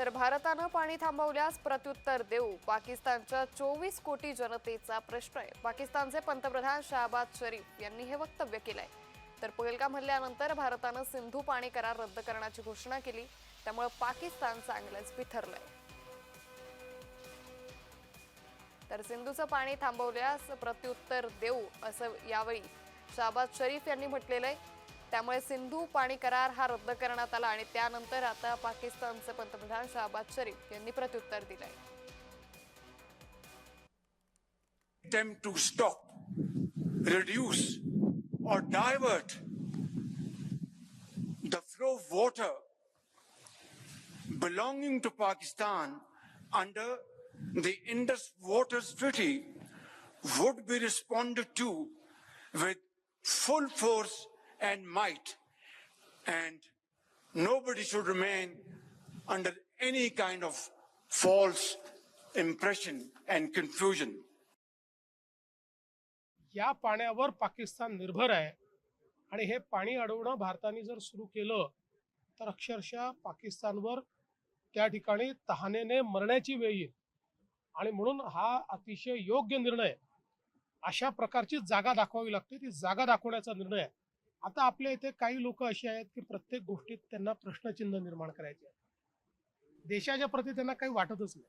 तर भारतानं पाणी थांबवल्यास प्रत्युत्तर देऊ. पाकिस्तानच्या चोवीस कोटी जनतेचा प्रश्न आहे. पाकिस्तानचे पंतप्रधान शहबाज शरीफ यांनी हे वक्तव्य केलंय. तर पहलगाम हल्ल्यानंतर भारतानं सिंधू पाणी करार रद्द करण्याची घोषणा केली. त्यामुळे पाकिस्तान चांगलंच बिथरलंय तर सिंधूचं पाणी थांबवल्यास प्रत्युत्तर देऊ असं यावेळी शाहबाज शरीफ यांनी म्हटलेलं आहे. त्यामुळे सिंधू पाणी करार हा रद्द करण्यात आला आणि त्यानंतर आता पाकिस्तानचे पंतप्रधान शाहबाज शरीफ यांनी प्रत्युत्तर दिलंय attempt to stop, reduce, or divert the flow of water belonging to Pakistan under the Indus Waters Treaty would be responded to with full force and might, and nobody should remain under any kind of false impression and confusion. या पाण्यावर पाकिस्तान निर्भर आहे. आणि हे पाणी अडवणं भारताने जर सुरू केलं तर अक्षरशः पाकिस्तानवर त्या ठिकाणी तहानेने मरण्याची वेळ येईल. आणि म्हणून हा अतिशय योग्य निर्णय अशा प्रकारची जागा दाखवावी लागते. ती जागा दाखवण्याचा निर्णय आहे. आता आपल्या इथे काही लोक असे आहेत की प्रत्येक गोष्टीत त्यांना प्रश्नचिन्ह निर्माण करायचे आहे देशाच्या प्रती त्यांना काही वाटतच नाही.